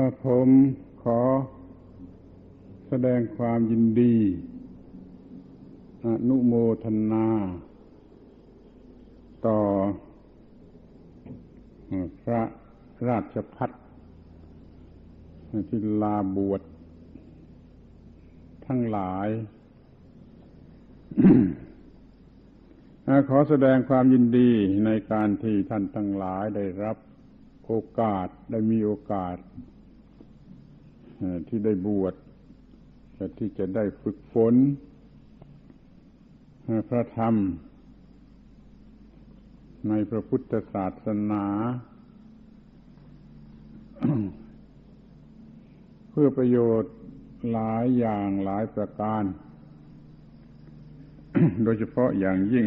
่ผมขอแสดงความยินดี อนุโมทนา ต่อ พระราชพัฒที่ลาบวชทั้งหลาย ขอแสดงความยินดีในการที่ท่านทั้งหลายได้รับโอกาสได้มีโอกาส ที่ได้บวชที่จะได้ฝึกฝนพระธรรม ในพระพุทธศาสนา เพื่อประโยชน์หลายอย่างหลายประการ โดยเฉพาะอย่างยิ่ง